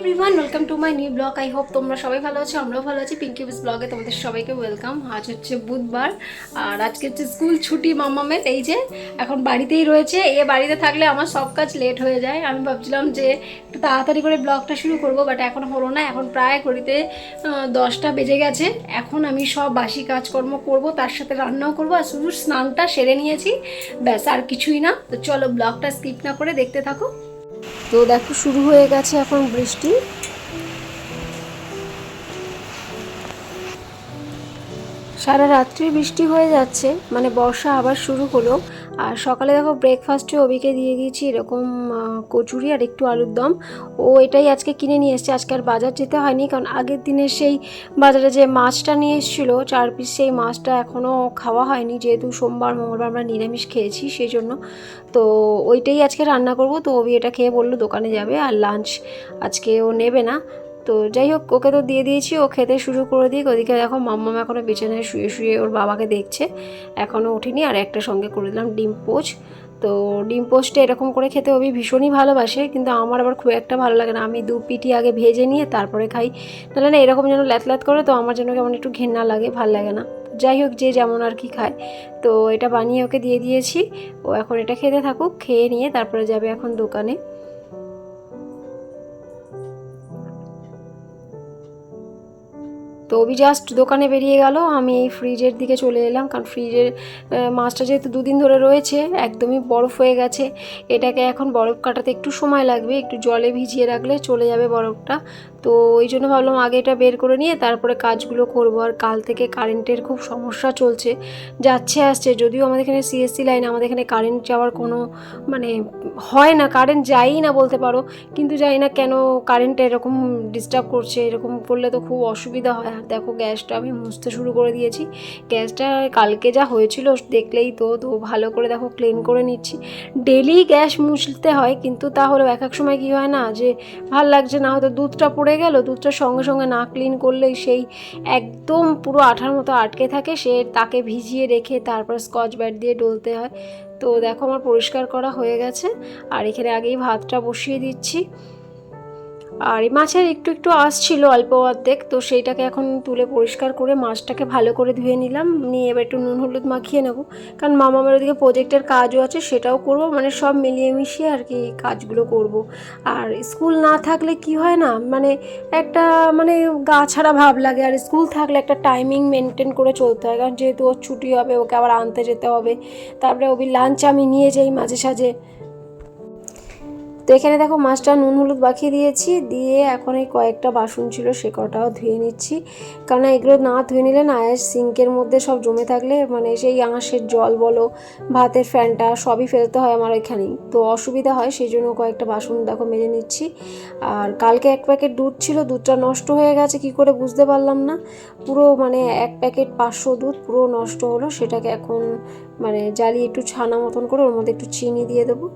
Everyone welcome to my new blog I hope তোমরা সবাই ভালো আছো, আমরাও ভালো আছি। পিঙ্কি বিস ব্লগে তোমাদের সবাইকে ওয়েলকাম আজ হচ্ছে বুধবার, আর আজকে হচ্ছে স্কুল ছুটি মামামের। এই যে, এখন বাড়িতেই রয়েছে। এ বাড়িতে থাকলে আমার সব কাজ লেট হয়ে যায়। আমি ভাবছিলাম যে, একটু তাড়াতাড়ি করে ব্লগটা শুরু করব বাট এখন হলো না। এখন প্রায় ঘড়িতে দশটা বেজে গেছে। এখন আমি সব বাসি কাজকর্ম করব, তার সাথে রান্নাও করব, আর শুধু স্নানটা সেরে নিয়েছি। ব্যাস, আর কিছুই না। তো চলো ব্লগটা স্কিপ না করে দেখতে থাকো। তো দেখো, শুরু হয়ে গেছে এখন বৃষ্টি। সারা রাত্রি বৃষ্টি হয়ে যাচ্ছে মানে বর্ষা আবার শুরু হলো। আর সকালে দেখো ব্রেকফাস্টে অবিকে দিয়ে দিয়েছি এরকম কচুরি আর একটু আলুর দম। ও এটাই আজকে কিনে নিয়ে এসছে। আজকে আর বাজার যেতে হয়নি কারণ আগের দিনের সেই বাজারে যে মাছটা নিয়ে এসেছিল, চার পিস সেই মাছটা এখনও খাওয়া হয়নি। যেহেতু সোমবার, মঙ্গলবার আমরা নিরামিষ খেয়েছি সেই জন্য তো ওইটাই আজকে রান্না করব। তো ওবি এটা খেয়ে বলল দোকানে যাবে আর লাঞ্চ আজকে ও নেবে না। তো যাই হোক, ওকে তো দিয়ে দিয়েছি, ও খেতে শুরু করে দিক। ওদিকে দেখো মাম্মাম এখনও বিছানায় শুয়ে শুয়ে ওর বাবাকে দেখছে। এখনও ওঠেনি, আর একটা সঙ্গে করে দিলাম ডিম পোচ। তো ডিম পোস্টটা এরকম করে খেতে ওবি ভীষণই ভালোবাসে, কিন্তু আমার আবার খুব একটা ভালো লাগে না। আমি দু পিটি আগে ভেজে নিয়ে তারপরে খাই। তাহলে না এরকম যেন ল্যাত ল্যাত করে, তো আমার যেন কেমন একটু ঘেন্না লাগে, ভালো লাগে না। যাই হোক, যে যেমন আর কি খায়। তো এটা বানিয়ে ওকে দিয়ে দিয়েছি। ও এখন এটা খেতে থাকুক, খেয়ে নিয়ে তারপরে যাবে এখন দোকানে। তো অভি জাস্ট দোকানে বেরিয়ে গেল, আমি এই ফ্রিজের দিকে চলে এলাম, কারণ ফ্রিজের মাছটা যেহেতু দুদিন ধরে রয়েছে, একদমই বরফ হয়ে গেছে, এটাকে এখন বরফ কাটাতে একটু সময় লাগবে, একটু জলে ভিজিয়ে রাখলে চলে যাবে বরফটা। তো ওই জন্য ভাবলাম আগে এটা বের করে নিয়ে তারপরে কাজগুলো করব। আর কাল থেকে কারেন্টের খুব সমস্যা চলছে, যাচ্ছে, আসছে। যদিও আমাদের এখানে সিএসসি লাইন আমাদের এখানে কারেন্ট যাওয়ার কোনো মানে হয় না কারেন্ট যায়ই না বলতে পারো। কিন্তু জানি না কেন কারেন্টটা এরকম ডিস্টার্ব করছে, এরকম করলে তো খুব অসুবিধা হয়। আর দেখো গ্যাসটা আমি মুছতে শুরু করে দিয়েছি। গ্যাসটা কালকে যা হয়েছিল দেখলেই তো তো ভালো করে দেখো ক্লিন করে নিচ্ছি। ডেলি গ্যাস মুছতে হয়, কিন্তু তাহলেও এক এক সময় কি হয় না যে ভালো লাগছে না, হয়তো দুধটা পড়ে গেল, দুধটা সঙ্গে সঙ্গে না ক্লিন করলেই সেই একদম পুরো আঠার মতো আটকে থাকে। সে তাকে ভিজিয়ে রেখে তারপর স্কচ ব্যাট দিয়ে ডলতে হয়। তো দেখো আমার পরিষ্কার করা হয়ে গেছে। আর এখানে আগেই ভাতটা বসিয়ে দিচ্ছি। আর এই মাছের একটু একটু আসছিল অল্প অর্ধেক, তো সেইটাকে এখন তুলে পরিষ্কার করে মাছটাকে ভালো করে ধুয়ে নিলাম। নিয়ে এবার একটু নুন হলুদ মাখিয়ে নেব। কারণ মামামের ওদিকে প্রজেক্টের কাজও আছে, সেটাও করব। মানে সব মিলিয়ে মিশিয়ে আর কি কাজগুলো করব। আর স্কুল না থাকলে কি হয় না মানে একটা মানে গা ছাড়া ভাব লাগে। আর স্কুল থাকলে একটা টাইমিং মেনটেন করে চলতে হয়। কারণ যেহেতু ওর ছুটি হবে, ওকে আবার আনতে যেতে হবে। তারপরে ওবি লাঞ্চ আমি নিয়ে যাই মাঝে সাঝে। তো এখানে দেখো মাছটা নুন, হলুদ মাখিয়ে দিয়েছি। দিয়ে এখন এই কয়েকটা বাসন ছিল সে কটাও ধুয়ে নিচ্ছি। কারণ এগুলো না ধুয়ে নিলে না সিঙ্কের মধ্যে সব জমে থাকলে মানে সেই আঁশের জল বলো, ভাতের ফ্যানটা সবই ফেলতে হয় আমার এখানেই। তো অসুবিধা হয়, সেই জন্য কয়েকটা বাসন দেখো মেজে নিচ্ছি। আর কালকে এক প্যাকেট দুধ ছিল, দুধটা নষ্ট হয়ে গেছে, কি করে বুঝতে পারলাম না। পুরো মানে এক প্যাকেট পাঁচশো দুধ পুরো নষ্ট হলো, সেটাকে এখন মানে জ্বালিয়ে একটু ছানা মতন করে ওর মধ্যে একটু চিনি দিয়ে দেবো।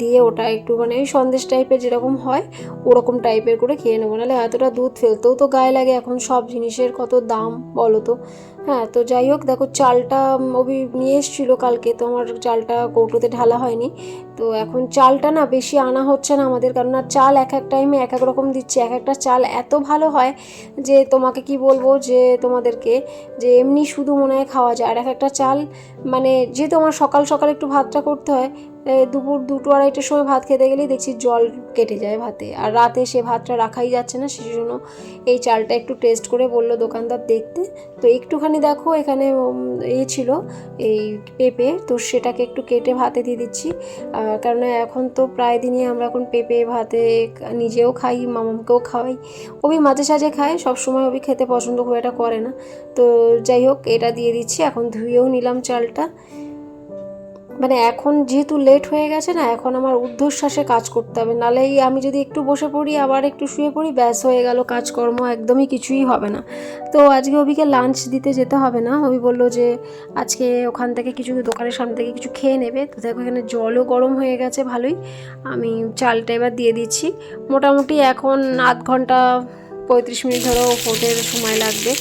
দিয়ে ওটা একটু মানে সন্দেশ টাইপের যেরকম হয়, ওরকম টাইপের করে খেয়ে নেব। নাহলে এতটা দুধ ফেলতেও তো গায়ে লাগে। এখন সব জিনিসের কত দাম বলো তো? হ্যাঁ তো যাই হোক, দেখো চালটা অভি নিয়ে এসেছিল কালকে, তো আমার চালটা কৌটোতে ঢালা হয়নি। তো এখন চালটা না বেশি আনা হচ্ছে না আমাদের, কারণ আর চাল এক এক টাইমে এক এক রকম দিচ্ছে। এক একটা চাল এত ভালো হয় যে তোমাকে কি বলব, যে তোমাদেরকে, যে এমনি শুধু মনে হয় খাওয়া যায়। আর এক একটা চাল মানে যেহেতু আমার সকাল সকাল একটু ভাতটা করতে হয় দুপুর দুটো আড়াইটার সময় ভাত খেতে গেলেই দেখছি জল কেটে যায় ভাতে। আর রাতে সে ভাতটা রাখাই যাচ্ছে না সেই জন্য এই চালটা একটু টেস্ট করে বলল দোকানদার দেখতে। তো একটুখানি দেখো, এখানে এ ছিল, এই পেঁপে, তো সেটাকে একটু কেটে ভাতে দিয়ে দিচ্ছি। কারণ এখন তো প্রায় দিনই আমরা এখন পেঁপে ভাতে নিজেও খাই মামাকেও খাওয়াই। ওবি মাঝে সাঝে খায়, সবসময় ওবি খেতে পছন্দ খুব একটা করে না। তো যাই হোক, এটা দিয়ে দিচ্ছি, এখন ধুয়েও নিলাম চালটা। মানে এখন যেহেতু লেট হয়ে গেছে না, এখন আমার ঊর্ধ্বশ্বাসে কাজ করতে হবে। নাহলে আমি যদি একটু বসে পড়ি, আবার একটু শুয়ে পড়ি, ব্যাস হয়ে গেল কাজকর্ম, একদমই কিছুই হবে না। তো আজকে অভিকে লাঞ্চ দিতে যেতে হবে না। অভি বলল যে, আজকে ওখান থেকে কিছু দোকানের সামনে থেকে কিছু খেয়ে নেবে। তো দেখো এখানে জলও গরম হয়ে গেছে ভালোই। আমি চালটা এবার দিয়ে দিচ্ছি। মোটামুটি এখন আধ ঘণ্টা পঁয়ত্রিশ মিনিট ধরো হতে সময় লাগবে।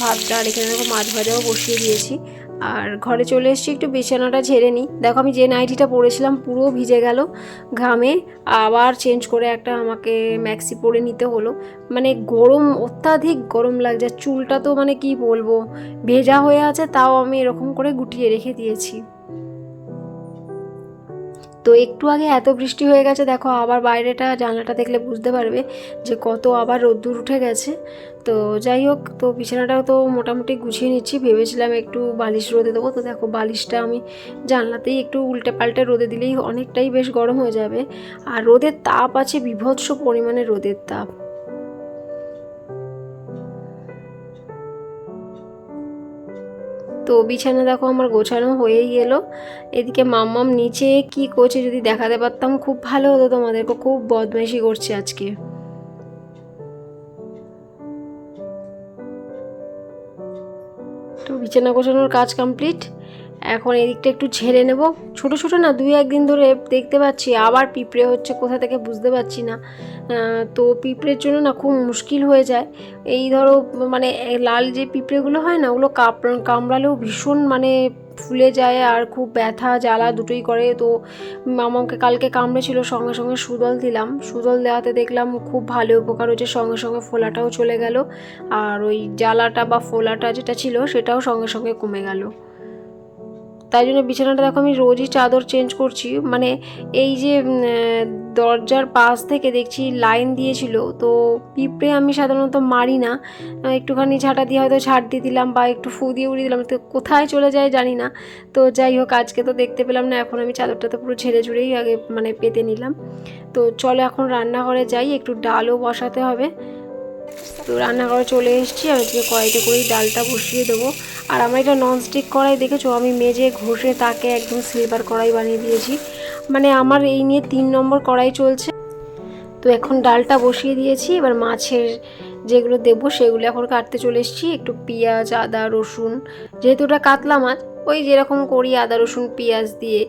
ভাতটা আর এখানে মাছ ভাজাও বসিয়ে দিয়েছি। আর ঘরে চলে এসেছি, একটু বিছানাটা ঝেড়ে নিই। দেখো আমি যে নাইটিটা পরেছিলাম, পুরো ভিজে গেল ঘামে। আবার চেঞ্জ করে একটা আমাকে ম্যাক্সি পরে নিতে হলো। মানে গরম, অত্যাধিক গরম লাগছে। চুলটা তো মানে কি বলব, ভেজা হয়ে আছে, তাও আমি এরকম করে গুটিয়ে রেখে দিয়েছি। তো একটু আগে এত বৃষ্টি হয়ে গেছে, দেখো আবার বাইরেটা, জানলাটা দেখলে বুঝতে পারবে যে কত আবার রোদ্দুর উঠে গেছে। তো যাই হোক, তো বিছানাটাও তো মোটামুটি গুছিয়ে নিচ্ছি, ভেবেছিলাম একটু বালিশ রোদে দেবো। তো দেখো বালিশটা আমি জানলাতেই একটু উল্টে পাল্টে রোদে দিলেই অনেকটাই বেশ গরম হয়ে যাবে। আর রোদের তাপ আছে বিভৎস পরিমাণে রোদের তাপ। তো বিছানা দেখো আমার গোছানো হয়েই এলো এদিকে মাম্মাম নিচে কি করছে যদি দেখাতে পারতাম, খুব ভালো হতো তোমাদেরকে, খুব বদমাইশি করছে আজকে। তো বিছানা গোছানোর কাজ কমপ্লিট এখন এদিকটা একটু ঝেড়ে নেব। ছোট ছোট না, দুই, একদিন ধরে দেখতে পাচ্ছি, আবার পিঁপড়ে হচ্ছে, কোথা থেকে বুঝতে পারছি না। তো পিঁপড়ের জন্য না খুব মুশকিল হয়ে যায়। এই ধরো মানে লাল যে পিঁপড়েগুলো হয় না, ওগুলো কাপ- কামড়ালেও ভীষণ মানে ফুলে যায় আর খুব ব্যথা, জ্বালা দুটোই করে। তো মামাকে কালকে কামড়েছিল, সঙ্গে সঙ্গে সুদল দিলাম। সুদল দেওয়াতে দেখলাম খুব ভালো উপকার হয়েছে, সঙ্গে সঙ্গে ফোলাটাও চলে গেল। আর ওই জ্বালাটা বা ফোলাটা যেটা ছিল, সেটাও সঙ্গে সঙ্গে কমে গেল। তাই জন্য বিছানাটা দেখো আমি রোজই চাদর চেঞ্জ করছি। মানে এই যে দরজার পাশ থেকে দেখছি লাইন দিয়েছিল, তো পিঁপড়ে আমি সাধারণত মারি না। একটুখানি ঝাঁটা দিয়ে হয়তো ছাড় দিয়ে দিলাম বা একটু ফু দিয়ে উড়িয়ে দিলাম। তো কোথায় চলে যায় জানি না। তো যাই হোক, আজকে তো দেখতে পেলাম না, এখন আমি চাদরটা তো পুরো ঝেড়ে ঝুড়েই আগে মানে পেতে নিলাম। তো চলো এখন রান্নাঘরে যাই, একটু ডালও বসাতে হবে। তো রান্না রান্নাঘরে চলে এসেছি, আর আজকে কড়াইতে করেই ডালটা বসিয়ে দেবো। আর আমার এটা ননস্টিক কড়াই দেখেছ? আমি মেজে ঘষে তাকে একদম সিলভার কড়াই বানিয়ে দিয়েছি। মানে আমার এই নিয়ে তিন নম্বর কড়াই চলছে। তো এখন ডালটা বসিয়ে দিয়েছি। এবার মাছের যেগুলো দেবো, সেগুলো এখন কাটতে চলে এসেছি। একটু পেঁয়াজ, আদা, রসুন, যেহেতু ওটা কাতলা মাছ ওই যেরকম করি আদা, রসুন, পেঁয়াজ দিয়ে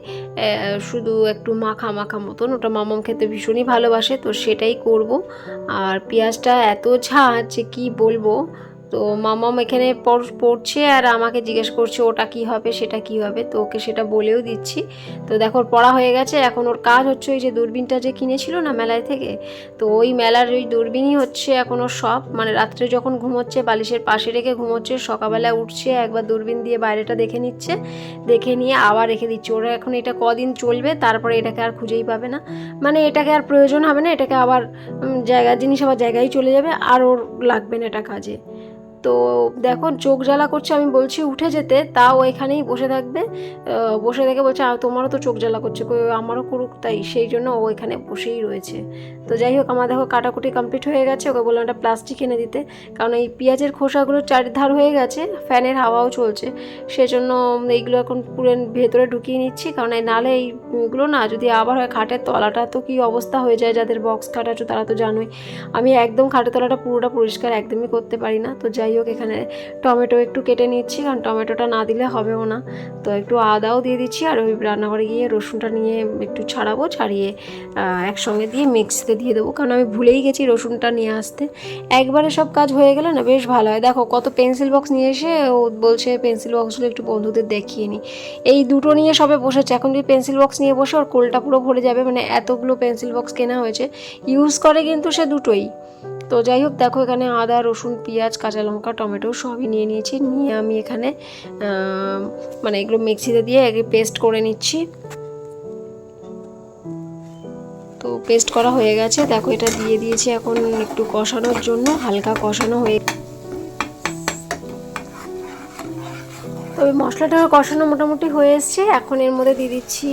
শুধু একটু মাখা মাখা মতন। ওটা মামাম খেতে ভীষণই ভালোবাসে, তো সেটাই করব। আর পেঁয়াজটা এত ঝাঁজ যে কী বলব? তো মামাম এখানে পড়- পড়ছে আর আমাকে জিজ্ঞেস করছে ওটা কি হবে, সেটা কি হবে, তো ওকে সেটা বলেও দিচ্ছি। তো দেখো পড়া হয়ে গেছে, এখন ওর কাজ হচ্ছে ওই যে দূরবীনটা যে কিনেছিল না মেলায় থেকে, তো ওই মেলার ওই দূরবীনই হচ্ছে এখন ওর সব মানে রাত্রে যখন ঘুমোচ্ছে বালিশের পাশে রেখে ঘুমোচ্ছে, সকালবেলা উঠছে, একবার দূরবীন দিয়ে বাইরেটা দেখে নিচ্ছে, দেখে নিয়ে আবার রেখে দিচ্ছে। ওরা এখন এটা কদিন চলবে, তারপরে এটাকে আর খুঁজেই পাবে না। মানে এটাকে আর প্রয়োজন হবে না, এটাকে আবার জায়গা, জিনিস আবার জায়গায় চলে যাবে, আর ওর লাগবে না এটা কাজে। তো দেখো চোখ জ্বালা করছে আমি বলছি উঠে যেতে তাও এখানেই বসে থাকবে। বসে থেকে বলছে "আ, তোমারও তো চোখ জ্বালা করছে। আমারও করুক তাই সেই জন্য ও এখানে বসেই রয়েছে। তো যাই হোক আমার দেখো কাটাকুটি কমপ্লিট হয়ে গেছে ওকে বললাম একটা প্লাস্টিক এনে দিতে। কারণ এই পেঁয়াজের খোসাগুলো চারিধার হয়ে গেছে ফ্যানের হাওয়াও চলছে। সেজন্য এইগুলো এখন পুরো ভেতরে ঢুকিয়ে নিচ্ছি কারণ এই নালে এইগুলো না যদি আবার হয় খাটের তলাটা তো কি অবস্থা হয়ে যায় যাদের বক্স খাট আছে তারা তো জানোই। আমি একদম খাটের তলাটা পুরোটা পরিষ্কার একদমই করতে পারি না। তো যাই হোক, এখানে টমেটো একটু কেটে নিচ্ছি, কারণ টমেটোটা না দিলে হবেও না। তো একটু আদাও দিয়ে দিচ্ছি, আর ওই রান্নাঘরে গিয়ে রসুনটা নিয়ে একটু ছাড়াবো, ছাড়িয়ে একসঙ্গে দিয়ে মিক্সিতে দিয়ে দেবো। কারণ আমি ভুলেই গেছি রসুনটা নিয়ে আসতে। একবারে সব কাজ হয়ে গেলে না বেশ ভালো হয়। দেখো, কত পেন্সিল বক্স নিয়ে এসে ও বলছে পেন্সিল বক্সগুলো একটু বন্ধুদের দেখিয়ে নিই এই দুটো নিয়ে সবে বসেছে। এখন যদি পেন্সিল বক্স নিয়ে বসে, ওর কোলটা পুরো ভরে যাবে। মানে এতগুলো পেন্সিল বক্স কেনা হয়েছে। ইউজ করে কিন্তু সে দুটোই। তো যাই হোক, দেখো এখানে আদা, রসুন, পেঁয়াজ, কাঁচা লঙ্কা, টমেটো সবই নিয়ে নিয়েছি। নিয়ে আমি এখানে মানে এগুলো মিক্সিতে দিয়ে পেস্ট করে নিচ্ছি। তো পেস্ট করা হয়ে গেছে। দেখো এটা দিয়ে দিয়েছি এখন একটু কষানোর জন্য, হালকা কষানো হয়ে তবে মশলাটা কষানো মোটামুটি হয়ে এসছে। এখন এর মধ্যে দিয়ে দিচ্ছি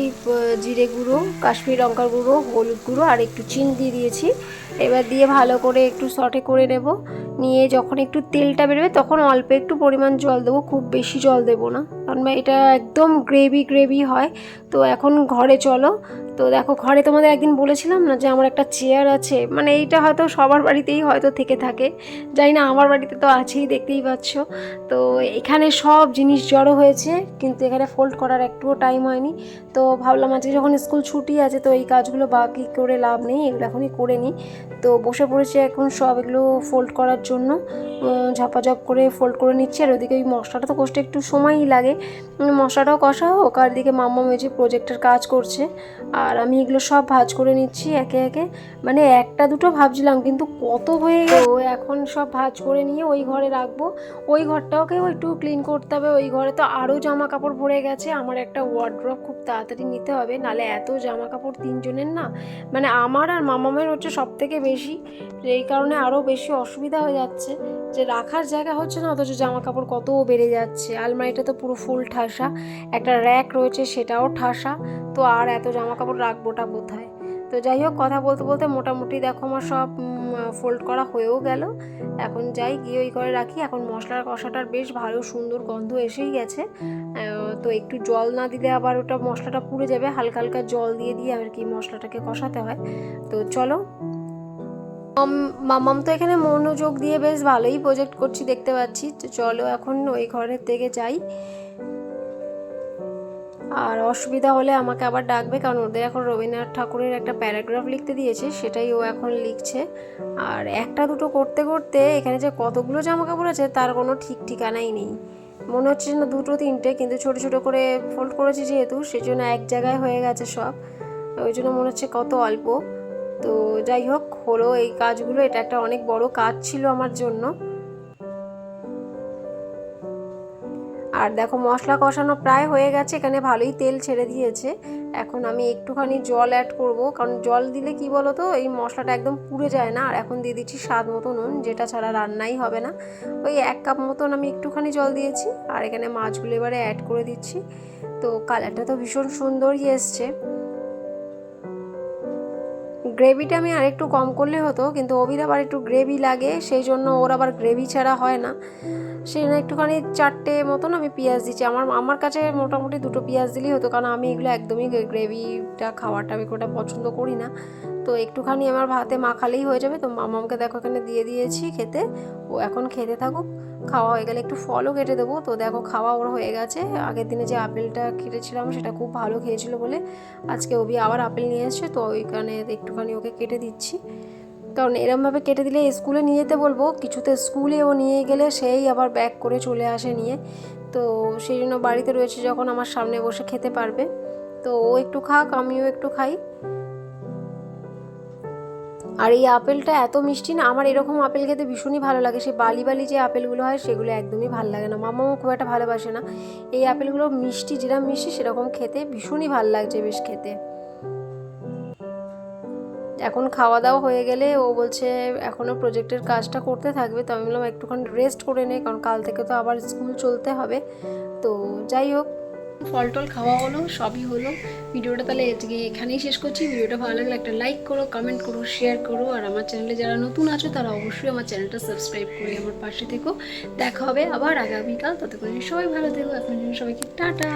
জিরে গুঁড়ো, কাশ্মীর লঙ্কার গুঁড়ো, হলুদ গুঁড়ো আর একটু চিনি দিয়ে দিয়েছি। এবার দিয়ে ভালো করে একটু সটে করে নেব। নিয়ে যখন একটু তেলটা বেরোবে তখন অল্প একটু পরিমাণ জল দেবো, খুব বেশি জল দেবো না। কারণ এটা একদম গ্রেভি গ্রেভি হয়। তো এখন ঘরে চলো তো দেখো ঘরে তোমাদের একদিন বলেছিলাম না যে আমার একটা চেয়ার আছে? মানে এইটা হয়তো সবার বাড়িতেই হয়তো থেকে থাকে। জানি না আমার বাড়িতে তো আছেই দেখতেই পাচ্ছ। তো এখানে সব জিনিস জড়ো হয়েছে কিন্তু এখানে ফোল্ড করার একটুও টাইম হয়নি। তো ভাবলাম আজকে যখন স্কুল ছুটি আছে তো এই কাজগুলো বাকি করে লাভ নেই এগুলো এখনই করে নিই। তো বসে পড়েছে এখন সব এগুলো ফোল্ড করার জন্য। ঝাপাঝপ করে ফোল্ড করে নিচ্ছে আর ওদিকে ওই মশলাটা তো কষতে একটু সময়ই লাগে। উম, মশলাটাও কষা হোক আর দিকে মাম্মা মেজে প্রজেক্টের কাজ করছে। আর আমি এগুলো সব ভাজ করে নিচ্ছি একে একে। মানে একটা দুটো ভাবছিলাম, কিন্তু কত হয়ে গেল? এখন সব ভাজ করে নিয়ে ওই ঘরে রাখব। ওই ঘরটাকেও একটু ক্লিন করতে হবে। ওই ঘরে তো আরও জামা কাপড় ভরে গেছে। আমার একটা ওয়ার্ড্রপ খুব তাড়াতাড়ি নিতে হবে। নালে এত জামা কাপড় তিনজনের না? মানে আমার আর মামামের হচ্ছে সব থেকে বেশি। এই কারণে আরও বেশি অসুবিধা হয়ে যাচ্ছে। যে রাখার জায়গা হচ্ছে না, অথচ জামা কাপড় কতও বেড়ে যাচ্ছে। আলমারিটা তো পুরো ফুল ঠাসা। একটা র্যাক রয়েছে, সেটাও ঠাসা। তো আর এত জামা কাপড় রাখবোটা কোথায়? তো যাই হোক, কথা বলতে বলতে মোটামুটি দেখো আমার সব ফোল্ড করা হয়েও গেল। এখন যাই, গিয়ে ওই করে রাখি। এখন মশলার কষাটার বেশ ভালো সুন্দর গন্ধ এসেই গেছে। তো একটু জল না দিলে আবার ওটা মশলাটা পুড়ে যাবে। হালকা হালকা জল দিয়ে দিয়ে আর কি মশলাটাকে কষাতে হয়। তো চলো। মাম- মামাম তো এখানে মনোযোগ দিয়ে বেশ ভালোই প্রজেক্ট করছি দেখতে পাচ্ছি। চলো এখন ওই ঘরের থেকে যাই। আর অসুবিধা হলে আমাকে আবার ডাকবে, কারণ ওদের এখন রবীন্দ্রনাথ ঠাকুরের একটা প্যারাগ্রাফ লিখতে দিয়েছে, সেটাই ও এখন লিখছে। আর একটা দুটো করতে করতে এখানে যে কতগুলো জামা কাপড় আছে, তার কোনো ঠিক ঠিকানাই নেই। মনে হচ্ছে না দুটো তিনটে, কিন্তু ছোট ছোট করে ফোল্ড করেছি যেহেতু, সেজন্য এক জায়গায় হয়ে গেছে সব। ওই জন্য মনে হচ্ছে কত অল্প। তো যাই হোক, হলো এই কাজগুলো, এটা একটা অনেক বড় কাজ ছিল আমার জন্য। আর দেখো মশলা কষানো প্রায় হয়ে গেছে, এখানে ভালোই তেল ছেড়ে দিয়েছে। এখন আমি একটুখানি জল অ্যাড করব, কারণ জল দিলে কি বলো তো এই মশলাটা একদম পুড়ে যায় না। আর এখন দিয়ে দিচ্ছি স্বাদ মতো নুন, যেটা ছাড়া রান্নাই হবে না। ওই এক কাপ মতন আমি একটুখানি জল দিয়েছি, আর এখানে মাছগুলো এবারে অ্যাড করে দিচ্ছি। তো কালারটা তো ভীষণ সুন্দরই এসছে। গ্রেভিটা আমি আরেকটু কম করলে হতো, কিন্তু অবির আবার একটু গ্রেভি লাগে, সেই জন্য ওর আবার গ্রেভি ছাড়া হয় না। সেই জন্য একটুখানি চারটে মতন আমি পেঁয়াজ দিচ্ছি। আমার আমার কাছে মোটামুটি দুটো পেঁয়াজ দিলেই হতো, কারণ আমি এগুলো একদমই গ্রেভিটা খাওয়াটা আমি ওটা পছন্দ করি না। তো একটুখানি আমার ভাতে মাখালেই হয়ে যাবে। তো মামামকে দেখো এখানে দিয়ে দিয়েছি খেতে। ও এখন খেতে থাকুক। খাওয়া হয়ে গেলে একটু ফলও কেটে দেবো। তো দেখো খাওয়া ওর হয়ে গেছে। আগের দিনে যে আপেলটা কেটেছিলাম সেটা খুব ভালো খেয়েছিল বলে আজকে ওবি আবার আপেল নিয়ে এসছে। তো ওইখানে একটুখানি ওকে কেটে দিচ্ছি। কারণ এরমভাবে কেটে দিলে স্কুলে নিয়ে যেতে বলব। কিছুতে স্কুলে ও নিয়ে গেলে সেই আবার ব্যাক করে চলে আসে নিয়ে। তো সেই জন্য বাড়িতে রয়েছে যখন আমার সামনে বসে খেতে পারবে। তো ও একটু খাক, আমিও একটু খাই। আর এই আপেলটা এত মিষ্টি না, আমার এরকম আপেল খেতে ভীষণই ভালো লাগে। সেই বালি বালি যে আপেলগুলো হয়, সেগুলো একদমই ভালো লাগে না। মামাও খুব একটা ভালোবাসে না। এই আপেলগুলো মিষ্টি যেরকম মিষ্টি, সেরকম খেতে ভীষণই ভালো লাগছে বেশ খেতে। এখন খাওয়া দাওয়া হয়ে গেলে ও বলছে এখনও প্রজেক্টের কাজটা করতে থাকবে। তো আমি বললাম, একটুখানি রেস্ট করে নে, কারণ কাল থেকে তো আবার স্কুল চলতে হবে। তো যাই হোক ফল টল খাওয়া হলো, সবই হলো। ভিডিওটা তাহলে আজকে এখানেই শেষ করছি। ভিডিওটা ভালো লাগলে একটা লাইক করো কমেন্ট করো শেয়ার করো। আর আমার চ্যানেলে যারা নতুন আছো, তারা অবশ্যই আমার চ্যানেলটা সাবস্ক্রাইব করে আমার পাশে থেকো। দেখা হবে আবার আগামীকাল। ততক্ষণ সবাই ভালো থেকো। এখন জন্য সবাইকে টাটা।